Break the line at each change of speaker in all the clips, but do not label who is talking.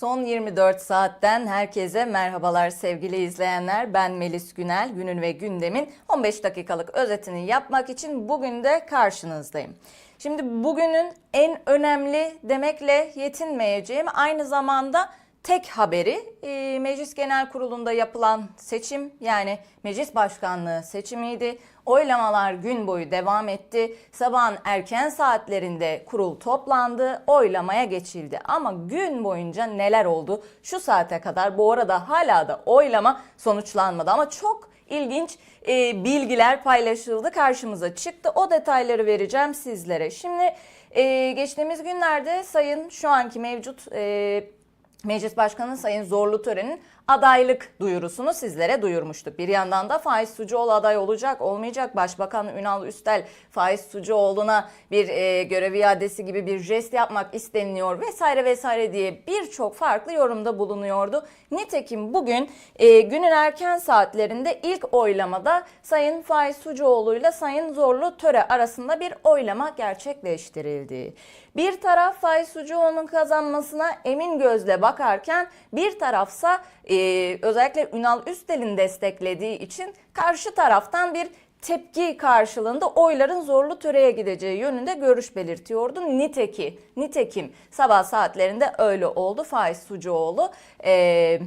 Son 24 saatten herkese merhabalar sevgili izleyenler. Ben Melis Günel. Günün ve gündemin 15 dakikalık özetini yapmak için bugün de karşınızdayım. Şimdi bugünün en önemli demekle yetinmeyeceğim aynı zamanda tek haberi e, Meclis Genel Kurulu'nda yapılan seçim yani meclis başkanlığı seçimiydi. Oylamalar gün boyu devam etti. Sabahın erken saatlerinde kurul toplandı, oylamaya geçildi. Ama gün boyunca neler oldu? Şu saate kadar bu arada hala da oylama sonuçlanmadı ama çok ilginç e, bilgiler paylaşıldı, karşımıza çıktı. O detayları vereceğim sizlere. Şimdi e, geçtiğimiz günlerde sayın şu anki mevcut e, Meclis Başkanı Sayın Zorlu Tören'in adaylık duyurusunu sizlere duyurmuştuk. Bir yandan da Faiz Sucuoğlu aday olacak, olmayacak. Başbakan Ünal Üstel Faiz Sucuoğlu'na bir e, görev iadesi gibi bir jest yapmak isteniyor vesaire vesaire diye birçok farklı yorumda bulunuyordu. Nitekim bugün e, günün erken saatlerinde ilk oylamada Sayın Faiz Sucuoğlu ile Sayın Zorlu Töre arasında bir oylama gerçekleştirildi. Bir taraf Faiz Sucuoğlu'nun kazanmasına emin gözle bakarken bir tarafsa e, özellikle Ünal Üstel'in desteklediği için karşı taraftan bir tepki karşılığında oyların zorlu töreye gideceği yönünde görüş belirtiyordu. Niteki, nitekim sabah saatlerinde öyle oldu. Faiz Sucuoğlu e,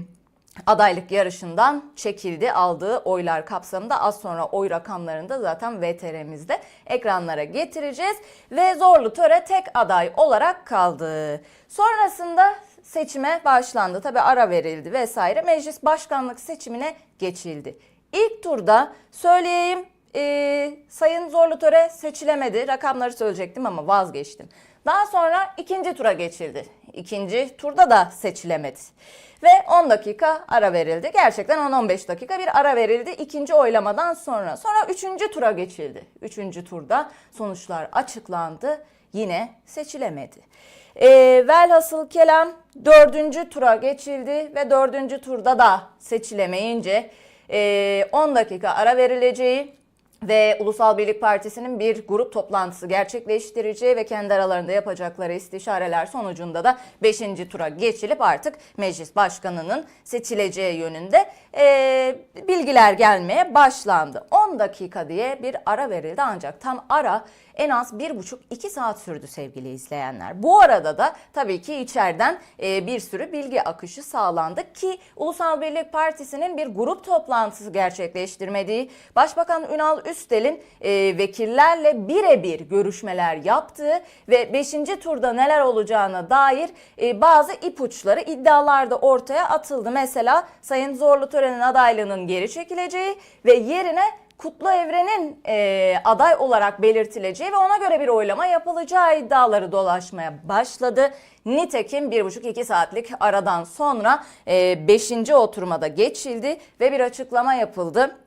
adaylık yarışından çekildi. Aldığı oylar kapsamında az sonra oy rakamlarını da zaten VTR'mizde ekranlara getireceğiz. Ve Zorlu Töre tek aday olarak kaldı. Sonrasında seçime başlandı. Tabi ara verildi vesaire. Meclis başkanlık seçimine geçildi. İlk turda söyleyeyim e, Sayın Zorlu Töre seçilemedi. Rakamları söyleyecektim ama vazgeçtim. Daha sonra ikinci tura geçildi. İkinci turda da seçilemedi. Ve 10 dakika ara verildi. Gerçekten 10-15 dakika bir ara verildi ikinci oylamadan sonra. Sonra üçüncü tura geçildi. Üçüncü turda sonuçlar açıklandı. Yine seçilemedi. E, velhasıl kelam dördüncü tura geçildi ve dördüncü turda da seçilemeyince e, 10 dakika ara verileceği ve Ulusal Birlik Partisi'nin bir grup toplantısı gerçekleştireceği ve kendi aralarında yapacakları istişareler sonucunda da 5. tura geçilip artık meclis başkanının seçileceği yönünde e, bilgiler gelmeye başlandı. 10 dakika diye bir ara verildi ancak tam ara en az 1,5-2 saat sürdü sevgili izleyenler. Bu arada da tabii ki içeriden e, bir sürü bilgi akışı sağlandı ki Ulusal Birlik Partisi'nin bir grup toplantısı gerçekleştirmediği, Başbakan Ünal Üstel'in e, vekillerle birebir görüşmeler yaptığı ve 5. turda neler olacağına dair e, bazı ipuçları iddialar da ortaya atıldı. Mesela Sayın Zorlu Tören'in adaylığının geri çekileceği ve yerine Kutlu Evren'in e, aday olarak belirtileceği ve ona göre bir oylama yapılacağı iddiaları dolaşmaya başladı. Nitekim 1,5-2 saatlik aradan sonra 5. E, oturmada geçildi ve bir açıklama yapıldı.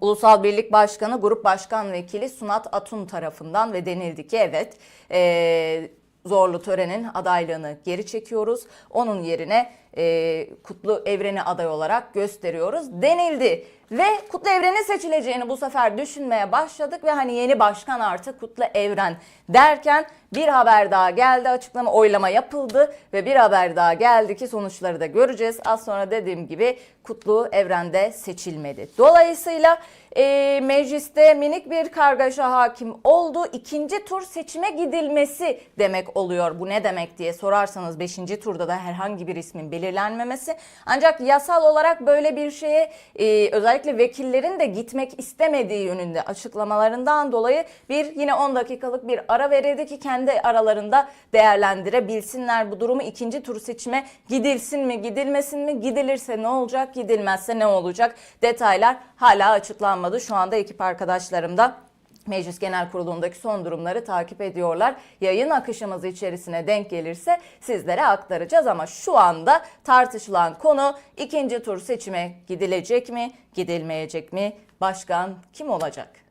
Ulusal Birlik Başkanı Grup Başkan Vekili Sunat Atun tarafından ve denildi ki evet e, Zorlu Tören'in adaylığını geri çekiyoruz. Onun yerine e, Kutlu Evren'i aday olarak gösteriyoruz denildi. Ve Kutlu Evren'in seçileceğini bu sefer düşünmeye başladık ve hani yeni başkan artık Kutlu Evren derken bir haber daha geldi açıklama oylama yapıldı ve bir haber daha geldi ki sonuçları da göreceğiz. Az sonra dediğim gibi Kutlu Evren'de seçilmedi. Dolayısıyla e, mecliste minik bir kargaşa hakim oldu. İkinci tur seçime gidilmesi demek oluyor. Bu ne demek diye sorarsanız 5. turda da herhangi bir ismin belirlenmemesi. Ancak yasal olarak böyle bir şeye e, özellikle vekillerin de gitmek istemediği yönünde açıklamalarından dolayı bir yine 10 dakikalık bir ara verildi ki kendi aralarında değerlendirebilsinler bu durumu. ikinci tur seçime gidilsin mi gidilmesin mi gidilirse ne olacak gidilmezse ne olacak detaylar hala açıklanmadı. Şu anda ekip arkadaşlarım da Meclis Genel Kurulu'ndaki son durumları takip ediyorlar. Yayın akışımız içerisine denk gelirse sizlere aktaracağız ama şu anda tartışılan konu ikinci tur seçime gidilecek mi, gidilmeyecek mi? Başkan kim olacak?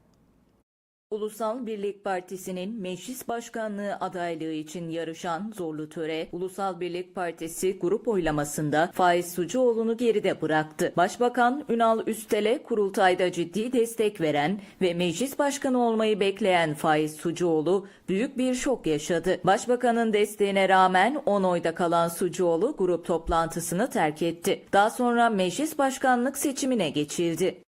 Ulusal Birlik Partisi'nin meclis başkanlığı adaylığı için yarışan Zorlu Töre, Ulusal Birlik Partisi grup oylamasında Faiz Sucuoğlu'nu geride bıraktı. Başbakan Ünal Üstel'e kurultayda ciddi destek veren ve meclis başkanı olmayı bekleyen Faiz Sucuoğlu büyük bir şok yaşadı. Başbakanın desteğine rağmen 10 oyda kalan Sucuoğlu grup toplantısını terk etti. Daha sonra meclis başkanlık seçimine geçildi.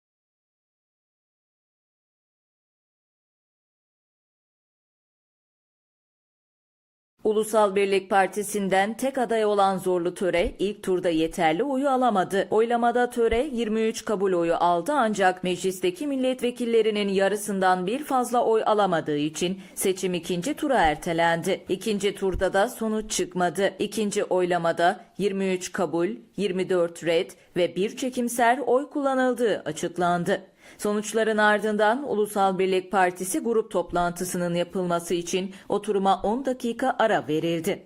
Ulusal Birlik Partisi'nden tek aday olan Zorlu Töre ilk turda yeterli oyu alamadı. Oylamada Töre 23 kabul oyu aldı ancak meclisteki milletvekillerinin yarısından bir fazla oy alamadığı için seçim ikinci tura ertelendi. İkinci turda da sonuç çıkmadı. İkinci oylamada 23 kabul, 24 red ve bir çekimser oy kullanıldığı açıklandı. Sonuçların ardından Ulusal Birlik Partisi grup toplantısının yapılması için oturuma 10 dakika ara verildi.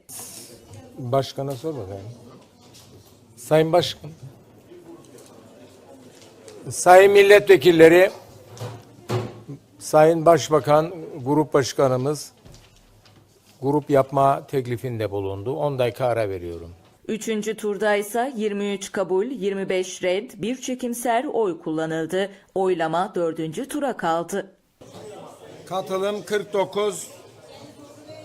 Başkana sor bakayım. Sayın Başkan. Sayın milletvekilleri, Sayın Başbakan, Grup Başkanımız grup yapma teklifinde bulundu. 10 dakika ara veriyorum.
Üçüncü turda ise 23 kabul, 25 red, bir çekimser oy kullanıldı. Oylama dördüncü tura kaldı.
Katılım 49,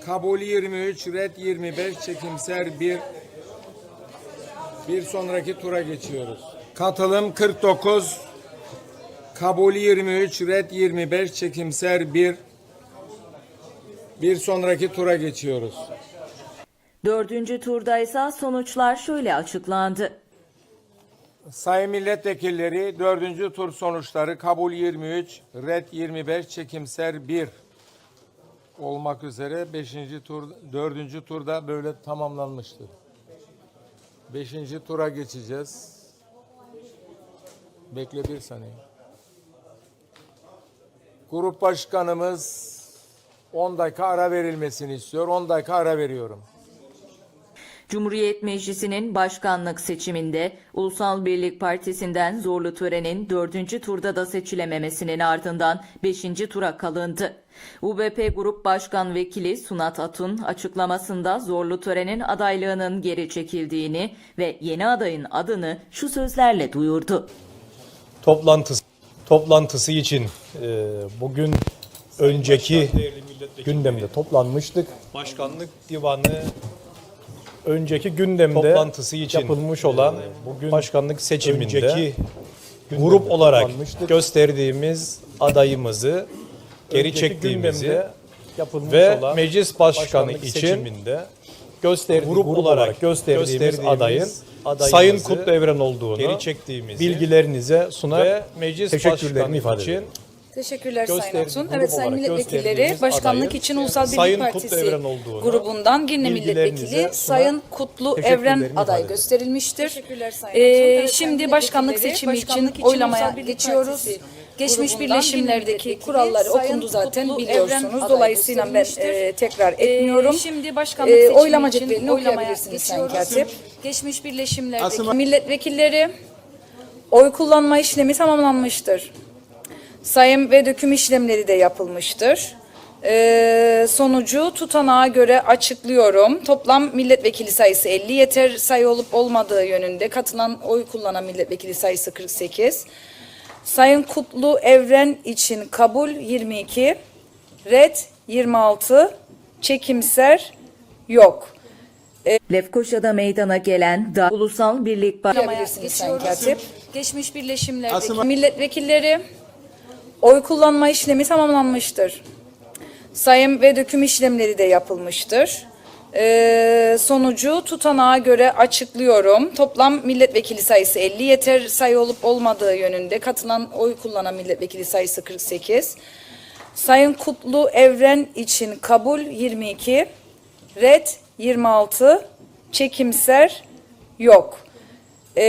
kabul 23, red 25, çekimser 1. Bir sonraki tura geçiyoruz. Katılım 49, kabul 23, red 25, çekimser 1. Bir sonraki tura geçiyoruz.
Dördüncü turda ise sonuçlar şöyle açıklandı.
Sayın milletvekilleri dördüncü tur sonuçları kabul 23, red 25, çekimser 1 olmak üzere beşinci tur, dördüncü turda böyle tamamlanmıştır. Beşinci tura geçeceğiz. Bekle bir saniye. Grup başkanımız 10 dakika ara verilmesini istiyor. 10 dakika ara veriyorum.
Cumhuriyet Meclisi'nin başkanlık seçiminde Ulusal Birlik Partisi'nden Zorlu Tören'in dördüncü turda da seçilememesinin ardından beşinci tura kalındı. UBP Grup Başkan Vekili Sunat Atun açıklamasında Zorlu Tören'in adaylığının geri çekildiğini ve yeni adayın adını şu sözlerle duyurdu.
toplantısı toplantısı için e, bugün önceki gündemde toplanmıştık. Başkanlık divanı önceki gündemde toplantısı için. yapılmış olan bugün başkanlık seçiminde önceki grup olarak gösterdiğimiz adayımızı geri çektiğimizi ve meclis başkanı için gösterdiğimiz grup olarak gösterdiğimiz adayın Sayın Kutlu Evren olduğunu geri çektiğimizi bilgilerinize sunar ve meclis teşekkürlerimi ifade için
Teşekkürler Sayın
grup
Evet Sayın Milletvekilleri Başkanlık için Ulusal Birlik
Sayın Kutlu
Partisi
olduğunu
grubundan Girne Milletvekili Sayın Kutlu Evren aday gösterilmiştir.
Teşekkürler Sayın
Ee.
Evet,
şimdi
Sayın
başkanlık seçimi için
Başkanlık için
oylamaya geçiyoruz.
Partisi
Geçmiş birleşimlerdeki kuralları
Milletvekili
okundu
Sayın
zaten
Kutlu
biliyorsunuz.
Evren
Dolayısıyla ben e, tekrar
Ee,
etmiyorum.
şimdi başkanlık
Ee,
seçimi
oylama
için
cetvelini okuyabilirsiniz Sayın. Katip.
Geçmiş birleşimlerdeki
Milletvekilleri oy kullanma işlemi tamamlanmıştır. Sayım ve döküm işlemleri de yapılmıştır. Ee, sonucu tutanağa göre açıklıyorum. Toplam milletvekili sayısı 50 yeter sayı olup olmadığı yönünde katılan oy kullanan milletvekili sayısı 48. Sayın Kutlu Evren için kabul 22, red 26, çekimser yok.
Lefkoşa'da meydana gelen da Ulusal Birlik Partisi
geçmiş birleşimlerdeki
Milletvekilleri oy kullanma işlemi tamamlanmıştır. Sayım ve döküm işlemleri de yapılmıştır. Ee, sonucu tutanağa göre açıklıyorum. Toplam milletvekili sayısı 50 yeter sayı olup olmadığı yönünde katılan oy kullanan milletvekili sayısı 48. Sayın Kutlu Evren için kabul 22, red 26, çekimser yok. Ee,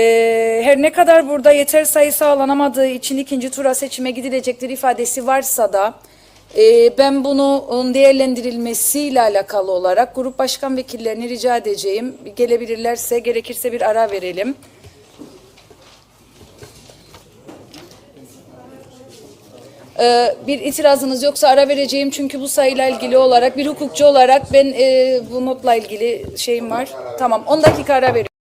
ne kadar burada yeter sayı sağlanamadığı için ikinci tura seçime gidilecektir ifadesi varsa da e, ben bunun değerlendirilmesiyle alakalı olarak grup başkan vekillerini rica edeceğim. Gelebilirlerse gerekirse bir ara verelim. Ee, bir itirazınız yoksa ara vereceğim çünkü bu sayıyla ilgili olarak bir hukukçu olarak ben e, bu notla ilgili şeyim var. Tamam 10 dakika ara veriyorum.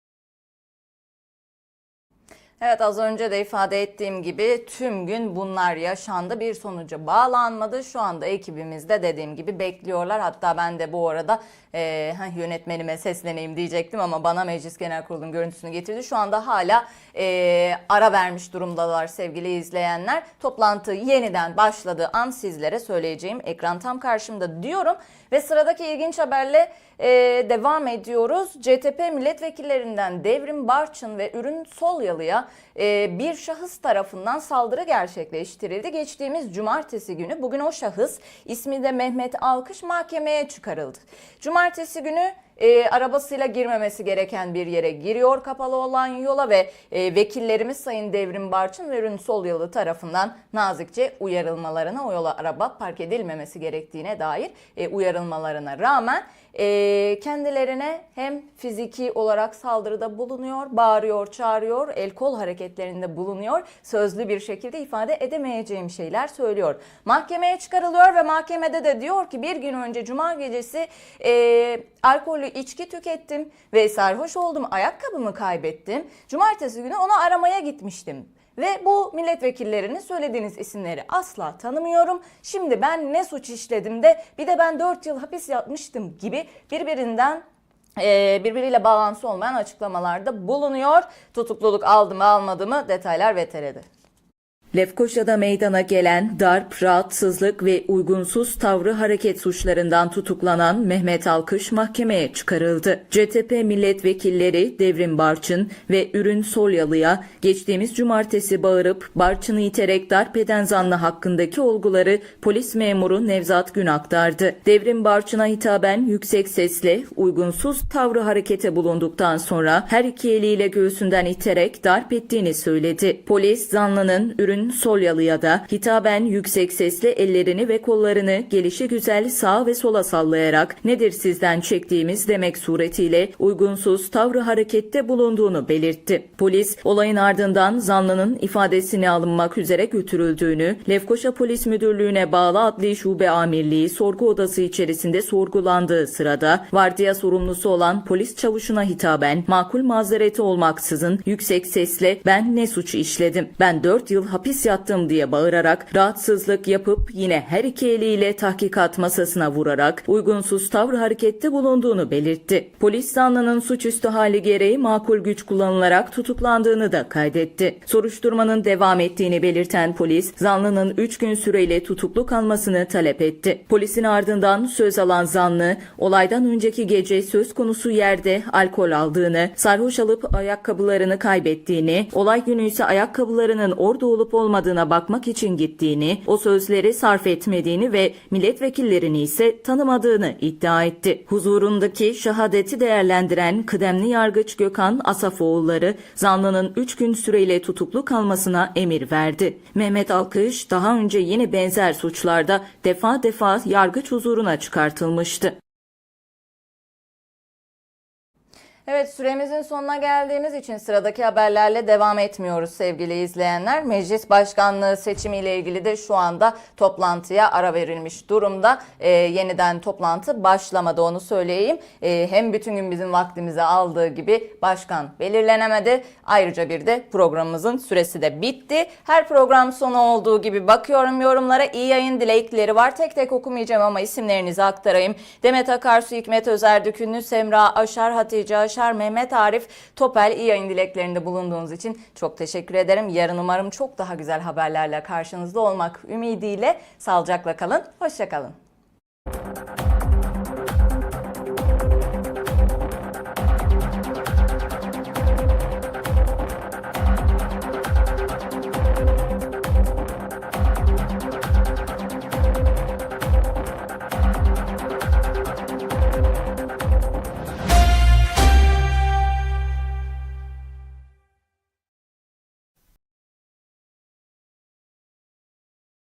Evet az önce de ifade ettiğim gibi tüm gün bunlar yaşandı. Bir sonuca bağlanmadı. Şu anda ekibimiz de dediğim gibi bekliyorlar. Hatta ben de bu arada e, yönetmenime sesleneyim diyecektim ama bana Meclis Genel Kurulu'nun görüntüsünü getirdi. Şu anda hala e, ara vermiş durumdalar sevgili izleyenler. Toplantı yeniden başladığı an sizlere söyleyeceğim ekran tam karşımda diyorum. Ve sıradaki ilginç haberle e, devam ediyoruz. CTP milletvekillerinden Devrim Barçın ve Ürün Solyalı'ya e, bir şahıs tarafından saldırı gerçekleştirildi. Geçtiğimiz cumartesi günü bugün o şahıs ismi de Mehmet Alkış mahkemeye çıkarıldı. Cumartesi günü e, arabasıyla girmemesi gereken bir yere giriyor kapalı olan yola ve e, vekillerimiz Sayın Devrim Barçın ve Ürün Solyalı tarafından nazikçe uyarılmalarına o yola araba park edilmemesi gerektiğine dair e, uyarılmalarına rağmen e, kendilerine hem fiziki olarak saldırıda bulunuyor, bağırıyor, çağırıyor, el kol hareketlerinde bulunuyor, sözlü bir şekilde ifade edemeyeceğim şeyler söylüyor. Mahkemeye çıkarılıyor ve mahkemede de diyor ki bir gün önce cuma gecesi e, alkollü içki tükettim ve sarhoş oldum, ayakkabımı kaybettim. Cumartesi günü onu aramaya gitmiştim. Ve bu milletvekillerinin söylediğiniz isimleri asla tanımıyorum. Şimdi ben ne suç işledim de bir de ben 4 yıl hapis yatmıştım gibi birbirinden e, birbiriyle bağlantısı olmayan açıklamalarda bulunuyor. Tutukluluk aldı mı almadı mı detaylar VTR'de. Lefkoşa'da meydana gelen darp, rahatsızlık ve uygunsuz tavrı hareket suçlarından tutuklanan Mehmet Alkış mahkemeye çıkarıldı. CTP milletvekilleri Devrim Barçın ve Ürün Solyalı'ya geçtiğimiz cumartesi bağırıp Barçın'ı iterek darp eden zanlı hakkındaki olguları polis memuru Nevzat Gün aktardı. Devrim Barçın'a hitaben yüksek sesle uygunsuz tavrı harekete bulunduktan sonra her iki eliyle göğsünden iterek darp ettiğini söyledi. Polis zanlının Ürün Solyalı'ya da hitaben yüksek sesle ellerini ve kollarını gelişi güzel sağa ve sola sallayarak nedir sizden çektiğimiz demek suretiyle uygunsuz tavrı harekette bulunduğunu belirtti. Polis olayın ardından zanlının ifadesini alınmak üzere götürüldüğünü, Lefkoşa Polis Müdürlüğü'ne bağlı Adli Şube Amirliği sorgu odası içerisinde sorgulandığı sırada vardiya sorumlusu olan polis çavuşuna hitaben makul mazereti olmaksızın yüksek sesle ben ne suç işledim, ben 4 yıl hapis yattım diye bağırarak rahatsızlık yapıp yine her iki eliyle tahkikat masasına vurarak uygunsuz tavır harekette bulunduğunu belirtti. Polis zanlının suçüstü hali gereği makul güç kullanılarak tutuklandığını da kaydetti. Soruşturmanın devam ettiğini belirten polis zanlının 3 gün süreyle tutuklu kalmasını talep etti. Polisin ardından söz alan zanlı olaydan önceki gece söz konusu yerde alkol aldığını, sarhoş alıp ayakkabılarını kaybettiğini, olay günü ise ayakkabılarının orada olup olmadığına bakmak için gittiğini, o sözleri sarf etmediğini ve milletvekillerini ise tanımadığını iddia etti. Huzurundaki şehadeti değerlendiren kıdemli yargıç Gökhan Asafoğulları zanlının 3 gün süreyle tutuklu kalmasına emir verdi. Mehmet Alkış daha önce yine benzer suçlarda defa defa yargıç huzuruna çıkartılmıştı. Evet süremizin sonuna geldiğimiz için sıradaki haberlerle devam etmiyoruz sevgili izleyenler. Meclis başkanlığı seçimiyle ilgili de şu anda toplantıya ara verilmiş durumda. Ee, yeniden toplantı başlamadı onu söyleyeyim. Ee, hem bütün gün bizim vaktimizi aldığı gibi başkan belirlenemedi. Ayrıca bir de programımızın süresi de bitti. Her program sonu olduğu gibi bakıyorum yorumlara iyi yayın dilekleri var. Tek tek okumayacağım ama isimlerinizi aktarayım. Demet Akarsu, Hikmet Özerdükünlü, Semra Aşar, Hatice Aşar, Mehmet Arif Topel iyi yayın dileklerinde bulunduğunuz için çok teşekkür ederim. Yarın umarım çok daha güzel haberlerle karşınızda olmak ümidiyle sağlıcakla kalın. Hoşçakalın.